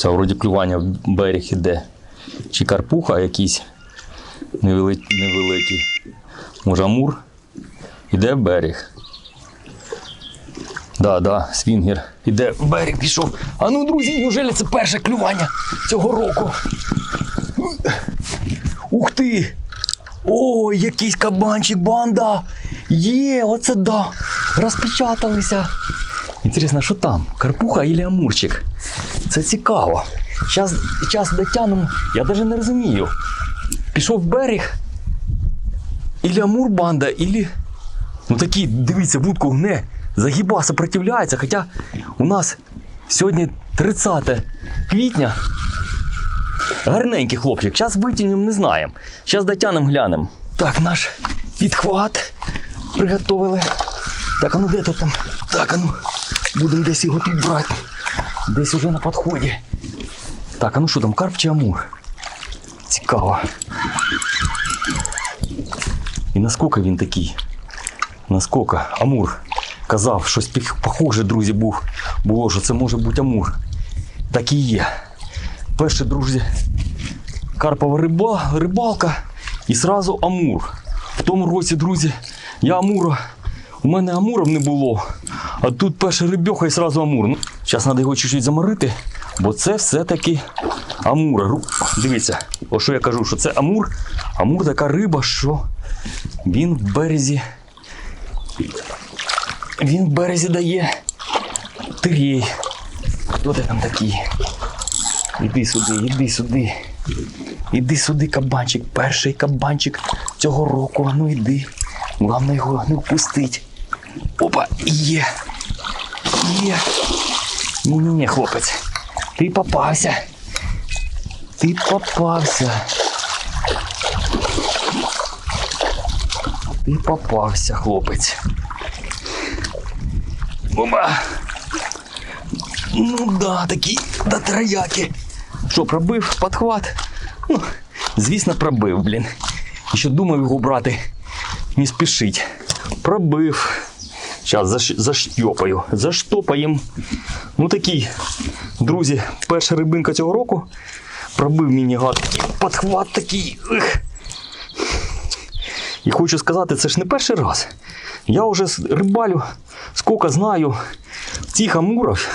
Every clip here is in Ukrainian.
Все, вроді клювання в берег іде. Чи карпуха якийсь невеликий. Може амур. Іде в берег. Да, да, свінгер. Іде в берег пішов. А ну, друзі, неужели це перше клювання цього року? Ух ти! Ой, якийсь кабанчик, банда! Є, оце да! Розпечаталися. Інтересно, що там? Карпуха или амурчик? Це цікаво. Зараз, зараз дотягнемо, я навіть не розумію. Пішов берег. Ілі амур банда, ілі. Ну такі, дивіться, вудку гне, загіба, сопротивляється. Хоча у нас сьогодні 30 квітня. Гарненький хлопчик. Зараз витягнемо, не знаємо. Зараз дотягнемо, глянемо. Так, наш підхват приготовили. Так, а ну де тут там? Так, а ну, будемо десь його тут брати. Десь уже на підході. Так, а ну що там, карп чи амур? Цікаво. І наскільки він такий? Наскільки? Амур. Казав, щось похоже, друзі, був. Було, що це може бути амур. Так і є. Перше, друзі, карпова риба, рибалка і сразу амур. В тому році, друзі, я амура. У мене амуров не було. А тут перша рибьоха і сразу амур. Зараз треба його чуть-чуть заморити, бо це все-таки амур. Дивіться, о що я кажу, що це амур. Амур така риба, що він в березі. Він в березі дає тирій. Хто ти там такий? Іди сюди, іди сюди. Іди сюди, кабанчик. Перший кабанчик цього року. Ну іди. Головне його не впустить. Опа, є. Є. Ні-ні-ні, хлопець. Ти попався. Ти попався. Ти попався, хлопець. Опа. Ну да, такі да трояки. Що, пробив подхват? Ну, звісно, пробив, блін. І ще думав його брати. Не спішить. Пробив. Зараз заш... заштопаю. Заштопаєм. Ну такий, друзі, перша рибинка цього року. Пробив мені гад подхват такий. Ех. І хочу сказати, це ж не перший раз. Я вже рибалю, скільки знаю цих амурів,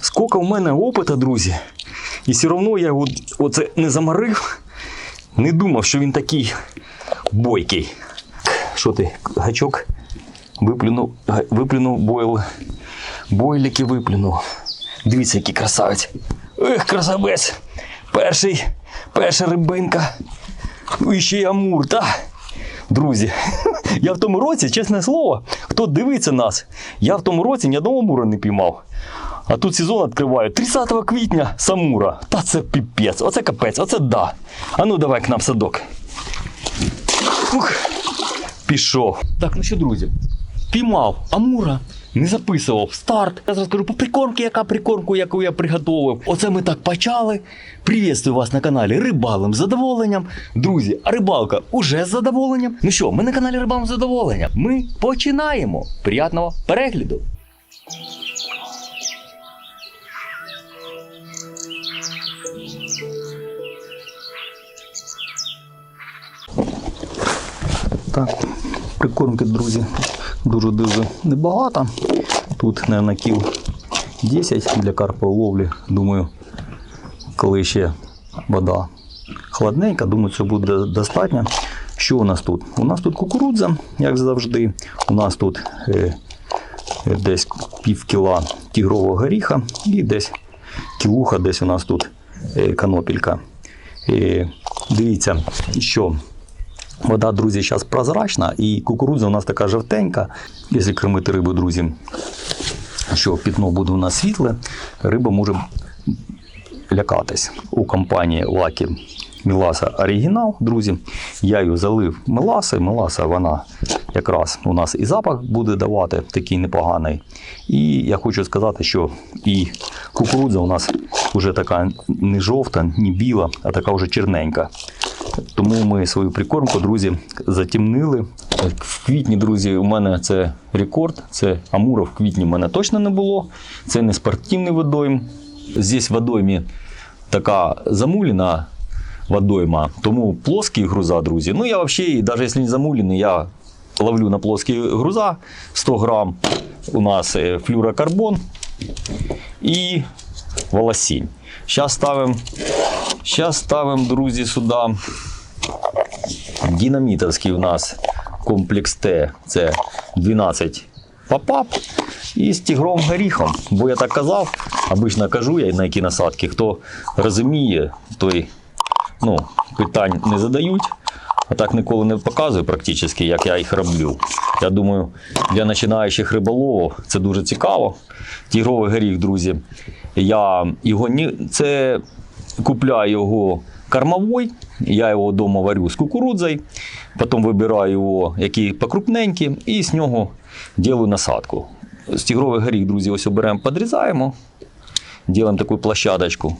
скільки в мене опита, друзі. І все одно я його оце не заморив, не думав, що він такий бойкий. Що ти, гачок виплюнув, виплюнув бойл. Бойлики виплюнув. Дивіться, який красавець. Ех, красавець. Перший, перша рибинка. І ще й амур, так? Друзі, я в тому році, чесне слово, хто дивиться нас, я в тому році ні одного мура не піймав. А тут сезон відкриваю 30 квітня самура. Та це піпець, оце капець, оце да. А ну давай к нам садок. Ух, пішов. Так, ну що, друзі, піймав амура. Не записував старт. Я зараз скажу по прикормці, яка прикормку, яку я приготував. Оце ми так почали. Приветствую вас на каналі Рибалим задоволенням. Друзі, а рибалка уже з задоволенням. Ну що, ми на каналі Рибалим задоволенням. Ми починаємо. Приятного перегляду. Так, прикормки, друзі, дуже-дуже небагато. Тут, мабуть, кіл 10 для карпової ловлі. Думаю, коли ще вода холодненька, думаю, це буде достатньо. Що у нас тут? У нас тут кукурудза, як завжди. У нас тут е, е, десь пів кіла тігрового горіха і десь кілуха, десь у нас тут е, канопілька. Е, дивіться, що Вода, друзі, зараз прозрачна, і кукурудза у нас така жовтенька. Якщо кормити рибу, друзі, що пітно буде у нас світле, риба може лякатись. У компанії Lucky Меласа Оригінал, друзі. Я її залив меласою. Меласа, вона якраз у нас і запах буде давати такий непоганий. І я хочу сказати, що і кукурудза у нас вже така не жовта, не біла, а така вже черненька. Тому ми свою прикормку, друзі, затемнили. В квітні, друзі, у мене це рекорд. Це Амура в квітні в мене точно не було. Це не спортивний водойм. Здесь водоймі така замулена водойма, тому плоскі груза, друзі. Ну, я взагалі, навіть якщо не замулений, я ловлю на плоскі груза 100 грам. У нас е, флюрокарбон і волосінь. Зараз ставимо, зараз ставимо, друзі, сюди динамітовський у нас комплекс Т. Це 12 попап і з тігровим горіхом. Бо я так казав, обично кажу я на які насадки. Хто розуміє, той ну, питань не задають. А так ніколи не показую практично, як я їх роблю. Я думаю, для починаючих риболовів це дуже цікаво. Тігровий горіх, друзі. Я його ні... це купляю його кормовой, я його вдома варю з кукурудзою, потім вибираю його, який покрупненький, і з нього роблю насадку. З тігрових горіх, друзі, ось оберемо, подрізаємо, робимо таку площадочку.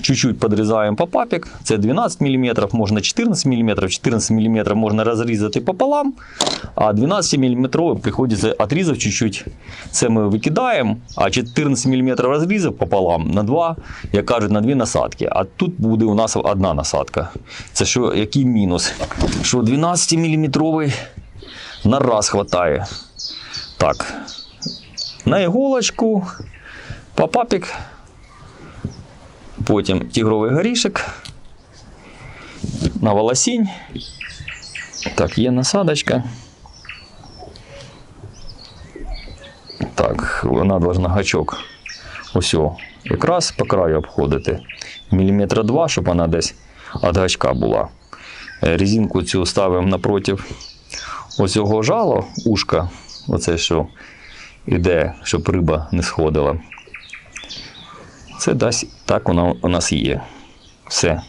Чуть-чуть подрізаємо попапик, це 12 мм, можна 14 мм, 14 мм можна розрізати пополам, а 12 мм приходиться отрізав чуть-чуть. Це ми викидаємо, а 14 мм розрізав пополам на 2, як кажуть, на 2 насадки. А тут буде у нас одна насадка. Це що, який мінус? Що 12 мм на раз хватає. Так, на іголочку, попапик потім тігровий горішок, на волосінь. Так, є насадочка. Так, вона должна гачок. Ось якраз по краю обходити. Міліметра два, щоб вона десь від гачка була. Е, Резинку цю ставимо напротив ось цього жало, ушка, оце що іде, щоб риба не сходила. Це дасть так воно у нас є. Все.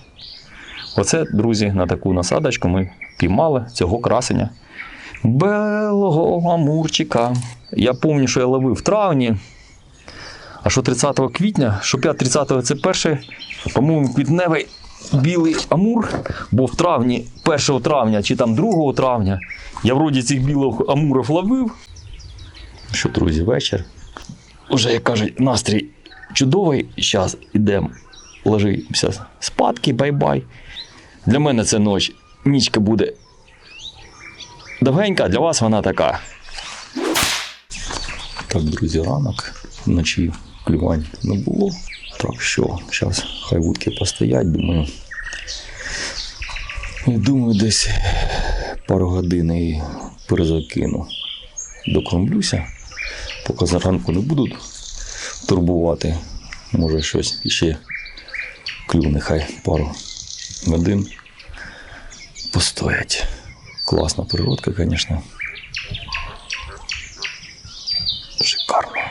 Оце, друзі, на таку насадочку ми піймали цього красення. Белого амурчика. Я пам'ятаю, що я ловив в травні. А що 30 квітня, що 5-30 це перший, по-моєму, квітневий білий амур, бо в травні, 1 травня чи там 2 травня я вроді цих білих амурів ловив. Що, друзі, вечір. Уже, як кажуть, настрій чудовий. Зараз йдемо ложимося спадки, бай-бай. Для мене це ніч. Нічка буде довгенька, для вас вона така. Так, друзі, ранок. Вночі клювань не було. Так що, зараз хай вудки постоять, думаю. Думаю, десь пару годин і перезакину. Докормлюся, поки заранку не буду турбувати. Може щось іще клюне, хай пару годин постоять. Класна природка, звісно. Шикарно.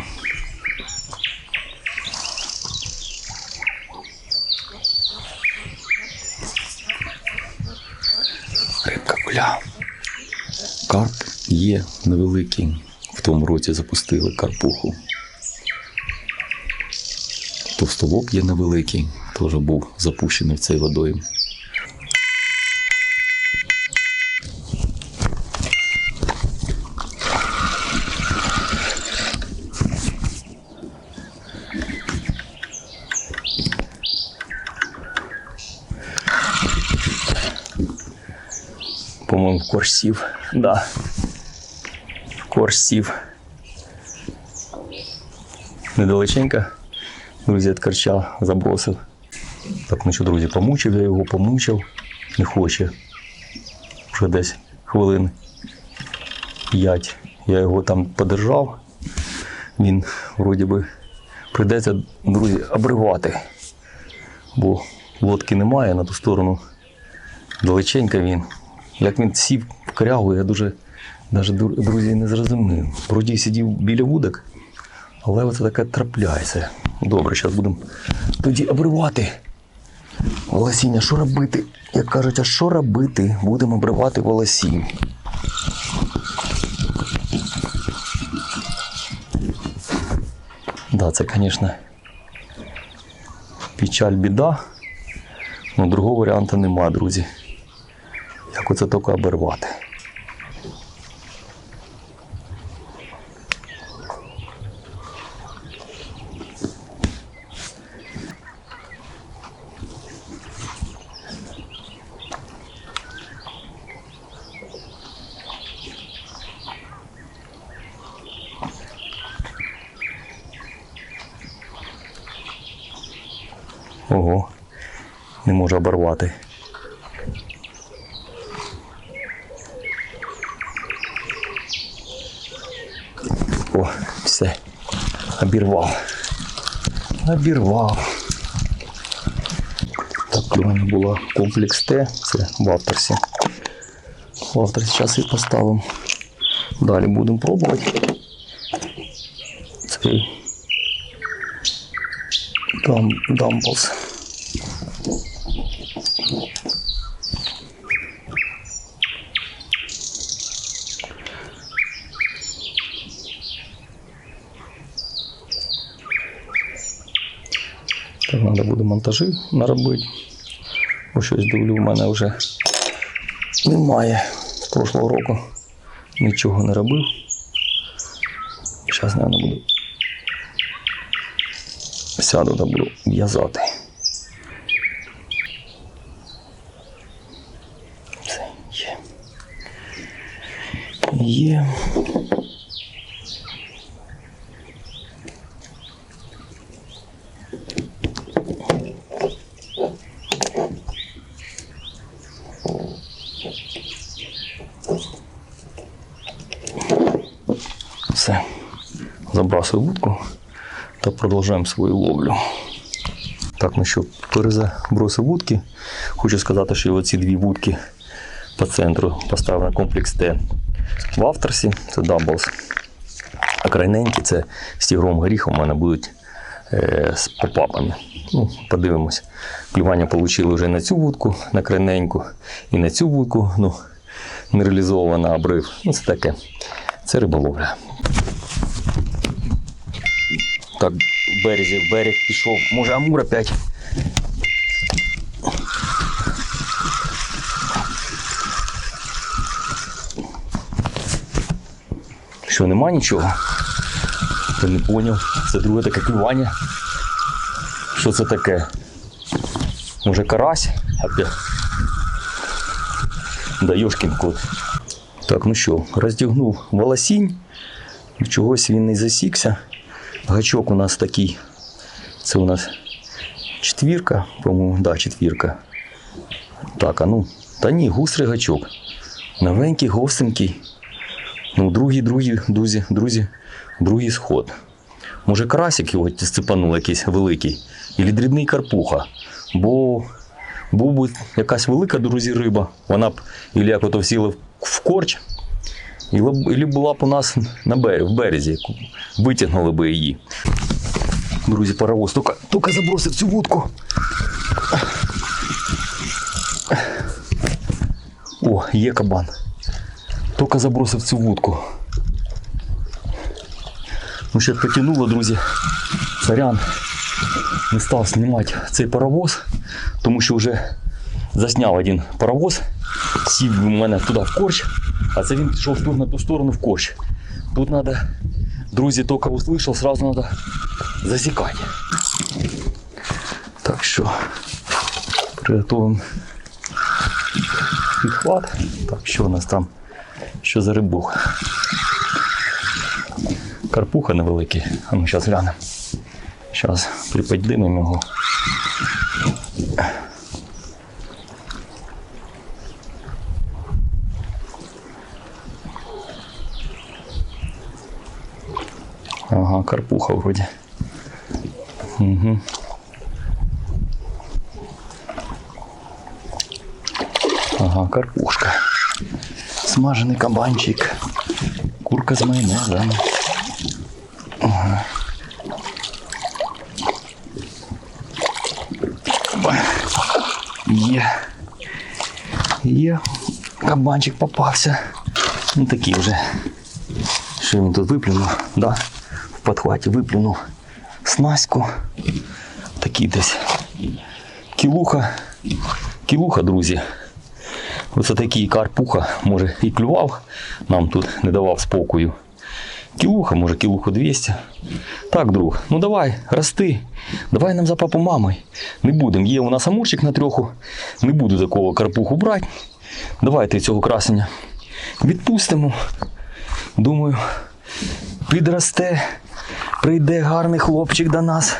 Рибка куля. Карп є невеликий. В тому році запустили карпуху. Товстолоб є невеликий, теж був запущений цей водою. По-моєму, корж сів. Да. Корж сів. Друзі, від корча забросив. Так, ну що, друзі, помучив я його, помучив. Не хоче. Вже десь хвилин 5. Я його там подержав. Він вроді би прийдеться, друзі, обривати. Бо лодки немає на ту сторону. Далеченько він. Як він сів в крягу, я дуже, навіть, друзі, не зрозумів. Вроді сидів біля вудок, але оце таке трапляється. Добре, зараз будемо тоді обривати. Волосіння, що робити? Як кажуть, а що робити? Будемо обривати волосінь. Да, це, звісно, печаль, біда. Ну, другого варіанту нема, друзі. Як оце тільки обірвати. Ого. Не може оборвати. О, все. Обірвав. Обірвав. Так, у мене була комплекс Т, це в авторсі. В авторсі зараз і поставимо. Далі будемо пробувати. Цей дам, дамблс. Так, треба буде монтажі наробити. Бо щось дивлю, в мене вже немає. З прошлого року нічого не робив. Зараз, мабуть, буду. Сяду та буду в'язати. Це є. Є. Все. Забрасую вудку та продовжуємо свою ловлю. Так, ну що, перезабросив вудки. Хочу сказати, що оці дві вудки по центру поставив на комплекс Т в авторсі, це Doubles. А крайненькі це з тігром горіхом у мене будуть е, з попапами. Ну, подивимось. Клювання отримали вже на цю вудку, на крайненьку, і на цю вудку. Ну, не реалізована обрив. Ну, це таке. Це риболовля. Так, в березі, в берег пішов. Може, Амур опять. Що, нема нічого? Я не поняв. Це друге таке клювання. Що це таке? Може карась? Опять. Да йошкін кот. Так, ну що, роздягнув волосінь. Чогось він не засікся. Гачок у нас такий. Це у нас четвірка, по-моєму, да, четвірка. Так, а ну, та ні, густрий гачок. Новенький, гостренький. Ну, другий, другий, друзі, друзі, другий сход. Може, карасик його сцепанув якийсь великий, і дрібний карпуха. Бо був би якась велика, друзі, риба, вона б ілі як ото сіла в корч, і була б у нас на березі, в березі, витягнули би її. Друзі, паровоз, тільки, тільки забросив цю вудку. О, є кабан. Тільки забросив цю вудку. Ну, ще потягнуло, друзі. Сорян. Не став знімати цей паровоз, тому що вже засняв один паровоз, сів у мене туди в корч, а це він пішов тут на ту сторону в корч. Тут треба, друзі, тільки услышав, сразу треба засікати. Так що приготуємо підхват. Так, що у нас там? Що за рибуха? Карпуха невеликий. А ну зараз глянемо. Зараз приподнимемо його. карпуха вроді. Угу. Ага, карпушка. Смажений кабанчик. Курка з майонезом. Ага. Ба. Є. Є. Кабанчик попався. Ну такий вже. Що він тут виплюнув? Да. Подхваті виплюнув снастку. Такий десь. Кілуха. Кілуха, друзі. Оце такий карпуха, може, і клював, нам тут не давав спокою. Кілуха, може, кілуху 200. Так, друг, ну давай, рости. Давай нам за папу мамою. Не будемо. Є у нас амурчик на трьоху. Не буду такого карпуху брати. Давайте цього красення відпустимо. Думаю, підросте, прийде гарний хлопчик до нас.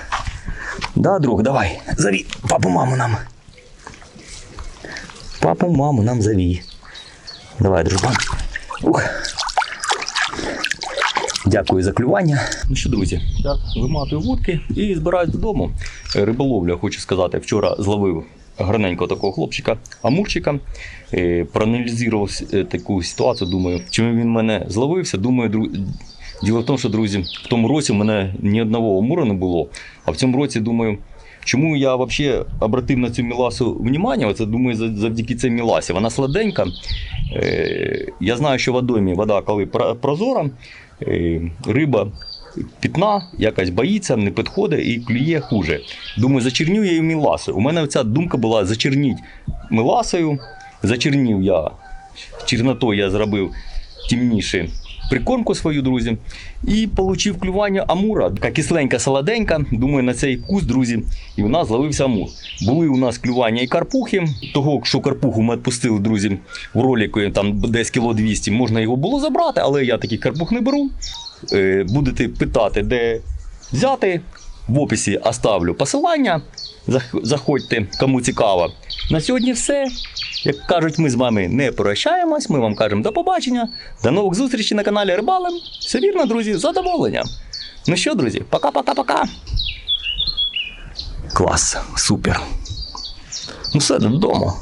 Да, друг, давай, зови папу, маму нам. Папу, маму нам зови. Давай, дружбан. Ух. Дякую за клювання. Ну що, друзі, я виматую вудки і збираюсь додому. Е, Риболовля, хочу сказати, вчора зловив гарненького такого хлопчика, амурчика. Е, Проаналізував е, таку ситуацію, думаю, чим він мене зловився. Думаю, дру... діло в тому, що, друзі, в тому році в мене ні одного амура не було. А в цьому році думаю, чому я взагалі обратив на цю міласу внимання? Оце думаю, завдяки цій міласі. Вона сладенька. Е, Я знаю, що в водоймі вода, коли прозора, е, риба пітна, якась боїться, не підходить і клює хуже. Думаю, зачерню я її міласою. У мене ця думка була зачерніть міласою. Зачернів я чорнотою я зробив темніше прикормку свою, друзі, і отримав клювання амура. Така кисленька солоденька. Думаю, на цей вкус, друзі, і у нас зловився амур. Були у нас клювання і карпухи. Того, що карпуху ми відпустили, друзі, в ролику там десь кіло 200, можна його було забрати, але я такий карпух не беру. Е, Будете питати, де взяти. В описі оставлю посилання. Заходьте, кому цікаво. На сьогодні все. Як кажуть, ми з вами не прощаємось. Ми вам кажемо до побачення. До нових зустрічей на каналі Рибалем. Все вірно, друзі, з задоволенням. Ну що, друзі, пока-пока-пока. Клас, супер. Ну все, додому.